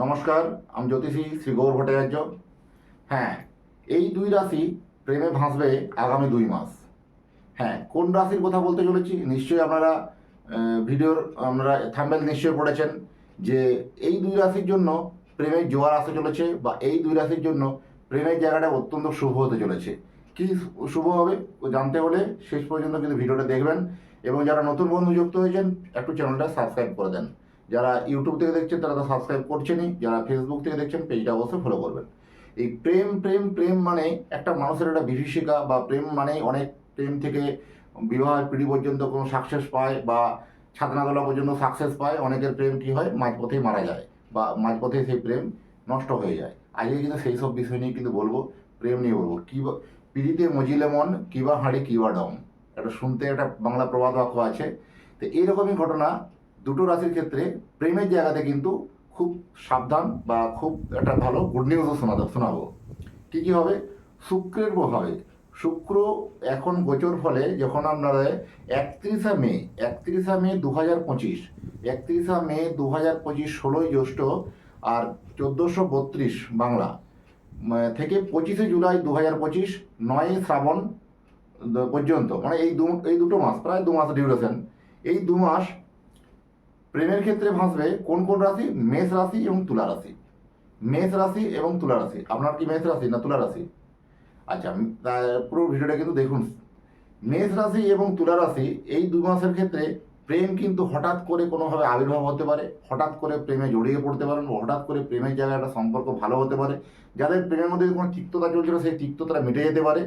নমস্কার, আমি জ্যোতিষী শ্রী গৌর ভট্টাচার্য। হ্যাঁ এই দুই রাশি প্রেমে ভাসবে আগামী দুই মাস। হ্যাঁ কোন রাশির কথা বলতে চলেছি? নিশ্চয়ই আপনারা ভিডিওর, আপনারা থাম্বেল নিশ্চয়ই পড়েছেন যে এই দুই রাশির জন্য প্রেমের জোয়ার আসতে চলেছে বা এই দুই রাশির জন্য প্রেমের জায়গাটা অত্যন্ত শুভ হতে চলেছে। কি শুভ হবে? জানতে হলে শেষ পর্যন্ত কিন্তু ভিডিওটা দেখবেন এবং যারা নতুন বন্ধু যুক্ত হয়েছেন, একটু চ্যানেলটা সাবস্ক্রাইব করে দেন। যারা ইউটিউব থেকে দেখছেন, তারা তো সাবস্ক্রাইব করছেনই। যারা ফেসবুক থেকে দেখছেন পেজটা অবশ্যই ফলো করবেন। এই প্রেম প্রেম প্রেম মানে একটা মানুষের একটা বিভীষিকা বা প্রেম মানে অনেক প্রেম থেকে বিবাহের পিড়ি পর্যন্ত কোনো সাকসেস পায় বা ছাদনাতলা পর্যন্ত সাকসেস পায়। অনেকের প্রেম কী হয়? মাঝপথেই মারা যায় বা মাঝপথে সেই প্রেম নষ্ট হয়ে যায়। আজকে কিন্তু সেই সব বিষয় নিয়ে কিন্তু বলব, প্রেম নিয়ে বলব। কী বা- পিড়িতে মজিলে মন কিবা হাঁড়ি কিবা ডম একটা শুনতে একটা বাংলা প্রবাদ বাক্য আছে। তো এইরকমই ঘটনা দুটো রাশির ক্ষেত্রে প্রেমের জায়গাতে কিন্তু খুব সাবধান বা খুব একটা ভালো গুড নিউজও শোনাতে শোনাবো কী কী হবে? শুক্রের প্রভাবে শুক্র এখন গোচর ফলে যখন আপনারা একত্রিশা মে একত্রিশা মে দু হাজার পঁচিশ, একত্রিশা মে দু হাজার পঁচিশ ষোলোই জ্যৈষ্ঠ আর চোদ্দোশো বত্রিশ বাংলা থেকে পঁচিশে জুলাই দু হাজার পঁচিশ, নয় শ্রাবণ পর্যন্ত মানে এই দু এই দুটো মাস, প্রায় দু মাস ডিউরেশন এই দু মাস প্রেমের ক্ষেত্রে ভাসবে কোন কোন রাশি? মেষ রাশি এবং তুলা রাশি। মেষ রাশি এবং তুলা রাশি। আপনার কি মেষ রাশি না তুলা রাশি? আচ্ছা পুরো ভিডিওটা কিন্তু দেখুন। মেষ রাশি এবং তুলা রাশি, এই দু মাসের ক্ষেত্রে প্রেম কিন্তু হঠাৎ করে কোনোভাবে আবির্ভাব হতে পারে, হঠাৎ করে প্রেমে জড়িয়ে পড়তে পারেন, হঠাৎ করে প্রেমের জায়গায় একটা সম্পর্ক ভালো হতে পারে। যাদের প্রেমের মধ্যে কোনো তিক্ততা চলছিল, সেই তিক্ততা মিটে যেতে পারে।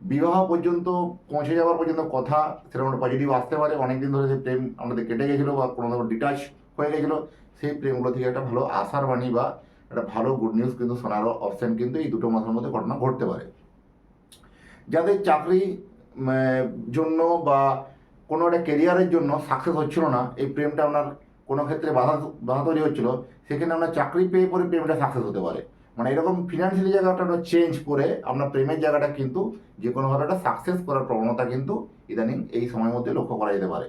বিবাহ পর্যন্ত পৌঁছে যাওয়ার পর্যন্ত কথা সেরকম পজিটিভ আসতে পারে। অনেকদিন ধরে সেই প্রেম আমাদের কেটে গেছিল বা কোনো রকম ডিটাচ হয়ে গেছিল। সেই প্রেমগুলো থেকে একটা ভালো আশার বাণী বা একটা ভালো গুড নিউজ কিন্তু শোনারও অপশান কিন্তু এই দুটো মাসের মধ্যে ঘটনা ঘটতে পারে। যাদের চাকরি জন্য বা কোনো একটা কেরিয়ারের জন্য সাকসেস হচ্ছিল না, এই প্রেমটা আপনার কোনো ক্ষেত্রে বাধা বাধা তৈরি হচ্ছিল, সেখানে আপনার চাকরি পেয়ে পরে প্রেমটা সাকসেস হতে পারে। মানে এরকম ফিনান্সিয়ালি জায়গাটা চেঞ্জ করে আপনার প্রেমের জায়গাটা কিন্তু যে কোনোভাবে একটা সাকসেস করার প্রবণতা কিন্তু ইদানিং এই সময়ের মধ্যে লক্ষ্য করা যেতে পারে।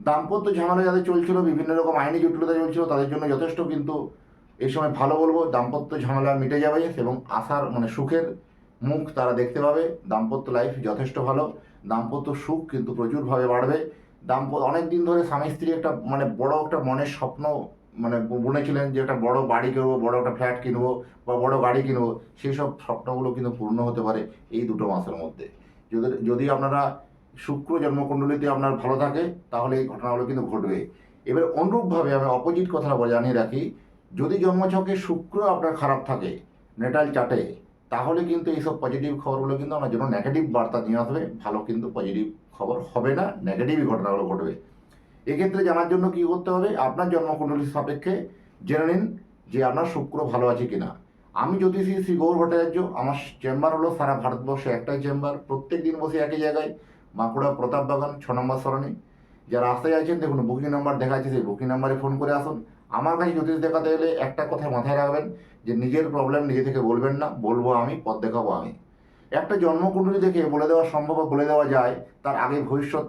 দাম্পত্য ঝামেলা যাদের চলছিল, বিভিন্ন রকম আইনি জটিলতা চলছিল, তাদের জন্য যথেষ্ট কিন্তু এই সময় ভালো বলব, দাম্পত্য ঝামেলা মিটে যাবে এবং আশার মানে সুখের মুখ তারা দেখতে পাবে, দাম্পত্য লাইফ যথেষ্ট ভালো, দাম্পত্য সুখ কিন্তু প্রচুরভাবে বাড়বে। দাম্পত্য অনেক দিন ধরে স্বামী স্ত্রী একটা মানে বড় একটা মনের স্বপ্ন মানে বলেছিলেন যে একটা বড় বাড়ি কিনবো, বড় একটা ফ্ল্যাট কিনবো বা বড় গাড়ি কিনবো সেই সব স্বপ্নগুলো কিন্তু পূর্ণ হতে পারে এই দুটো মাসের মধ্যে। যদি যদি আপনারা শুক্র জন্মকুণ্ডলিতে আপনার ভালো থাকে, তাহলে এই ঘটনাগুলো কিন্তু ঘটবে। এবার অনুরূপভাবে আমি অপোজিট কথাটা জানিয়ে রাখি, যদি জন্মছকে শুক্র আপনার খারাপ থাকে নেটাল চাটে তাহলে কিন্তু এইসব পজিটিভ খবরগুলো কিন্তু আমার জন্য নেগেটিভ বার্তা নিয়ে আসবে, ভালো কিন্তু পজিটিভ খবর হবে না নেগেটিভই ঘটনাগুলো ঘটবে। এক্ষেত্রে জানার জন্য কি করতে হবে? আপনার জন্মকুণ্ডলীর সাপেক্ষে জেনে নিন যে আপনার শুক্র ভালো আছে কিনা। আমি জ্যোতিষী শ্রী গৌর ভট্টাচার্য, আমার চেম্বার হলো সারা ভারতবর্ষে একটাই চেম্বার, প্রত্যেক দিন বসে একই জায়গায়। বাঁকুড়া প্রতাপ বাগান, ছ নম্বর সরণি। যারা আসতে চাইছেন দেখুন বুকিং নাম্বার দেখা আছে সেই বুকিং নাম্বারে ফোন করে আসুন। আমার কাছে জ্যোতিষ দেখাতে গেলে একটা কথা মাথায় রাখবেন, যে নিজের প্রবলেম নিজে থেকে বলবেন না, বলব আমি, পথ দেখাবো আমি। একটা জন্মকুণ্ডলী দেখে বলে দেওয়া সম্ভব বা বলে দেওয়া যায়, তার আগে ভবিষ্যৎ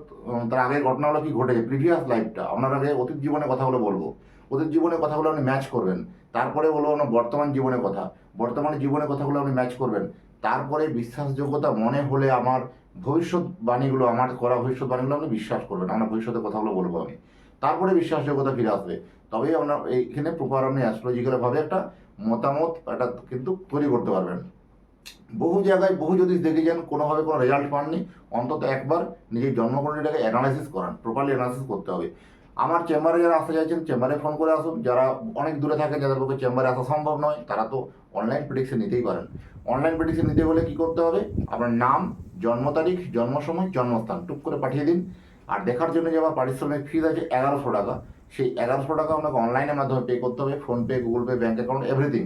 তার আগের ঘটনাগুলো কি ঘটেছে প্রিভিয়াস লাইফটা আপনার আগে অতীত জীবনে কথাগুলো বলব। অতীত জীবনের কথাগুলো আপনি ম্যাচ করবেন। তারপরে বলব আপনার বর্তমান জীবনের কথা। বর্তমান জীবনের কথাগুলো আপনি ম্যাচ করবেন। তারপরে বিশ্বাসযোগ্যতা মনে হলে আমার ভবিষ্যৎ বাণীগুলো, আমার করা ভবিষ্যৎ বাণীগুলো আপনি বিশ্বাস করবেন। আমরা ভবিষ্যতের কথাগুলো বলব আমি। তারপরে বিশ্বাসযোগ্যতা ফিরে আসবে। তবেই আপনার এইখানে প্রপার আপনি অ্যাস্ট্রোলজিক্যালভাবে একটা মতামত, একটা কিন্তু তৈরি করতে পারবেন। বহু জায়গায় বহু জ্যোতিষ যান, কোনোভাবে কোনো রেজাল্ট পাননি, অন্তত একবার নিজের জন্মকুণ্ডলীটাকে অ্যানালাইসিস করান প্রপারলি অ্যানালাইসিস করতে হবে। আমার চেম্বারে যারা আসতে চাইছেন চেম্বারে ফোন করে আসুন। যারা অনেক দূরে থাকেন যাদের পক্ষে চেম্বারে আসা সম্ভব নয়, তারা তো অনলাইন প্রেডিকশন নিতেই পারেন। অনলাইন প্রেডিকশন নিতে হলে কী করতে হবে? আপনার নাম, জন্ম তারিখ, জন্ম সময়, জন্মস্থান। টুক করে পাঠিয়ে দিন। আর দেখার জন্য যে আমার পারিশ্রমিক ফিজ আছে এগারোশো টাকা। সেই এগারোশো টাকা আপনাকে অনলাইনের মাধ্যমে পে করতে হবে। PhonePe Google Pay bank account everything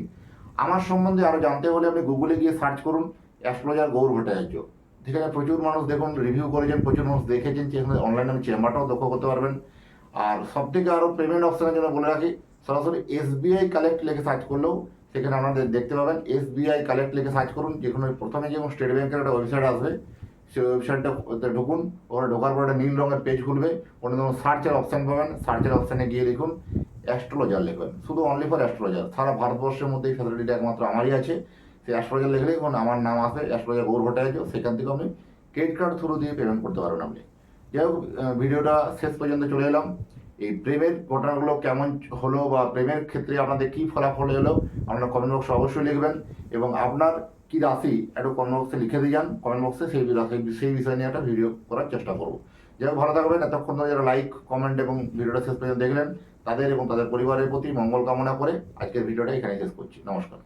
আমার সম্বন্ধে আরও জানতে হলে আপনি গুগলে গিয়ে সার্চ করুন অ্যাস্ট্রোলজার গৌর ভট্টাচার্য। ঠিক আছে, প্রচুর মানুষ দেখুন রিভিউ করেছেন, প্রচুর মানুষ দেখেছেন যে অনলাইনে আমি চেম্বারটাও দক্ষ করতে পারবেন। আর সব থেকে আরও পেমেন্ট অপশনের জন্য বলে রাখি, সরাসরি এসবিআই কালেক্ট লিখে সার্চ করলেও সেখানে আপনাদের দেখতে পাবেন। এসবিআই কালেক্ট লিখে সার্চ করুন যেখানে প্রথমে যেমন স্টেট ব্যাংকের একটা ওয়েবসাইট আসবে, সেই ওয়েবসাইটটা ঢুকুন, ওখানে ঢোকার পর একটা নীল রঙের পেজ খুলবে, ওখানে ধরুন সার্চের অপশান পাবেন সার্চের অপশানে গিয়ে লিখুন অ্যাস্ট্রোলজার লিখবেন শুধু অনলি ফর অ্যাস্ট্রোলজার সারা ভারতবর্ষের মধ্যে এই ফ্যাসিলিটিটা একমাত্র আমারই আছে। সেই অ্যাস্ট্রোলজার লিখলে এখন আমার নাম আসে অ্যাস্ট্রোলজার গৌর ভট্টাচার্য, সেখান থেকে আপনি ক্রেডিট কার্ড থ্রু দিয়ে পেমেন্ট করতে পারবেন আপনি। যাই হোক ভিডিওটা শেষ পর্যন্ত চলে এলাম। এই প্রেমের ঘটনাগুলো কেমন হলো বা প্রেমের ক্ষেত্রে আপনাদের কী ফলাফল এলো, আপনারা কমেন্ট বক্সে অবশ্যই লিখবেন। এবং আপনার কি রাশি, একটু কমেন্ট বক্সে লিখে দিয়ে যান। কমেন্ট বক্সে সেই সেই বিষয় নিয়ে একটা ভিডিও করার চেষ্টা করব। যাই হোক, ভালো থাকবেন। এতক্ষণ যারা লাইক কমেন্ট এবং ভিডিওটা শেষ পর্যন্ত দেখলেন তাদের এবং তাদের পরিবারের প্রতি মঙ্গল কামনা করে আজকের ভিডিওটা এখানে শেষ করছি। নমস্কার।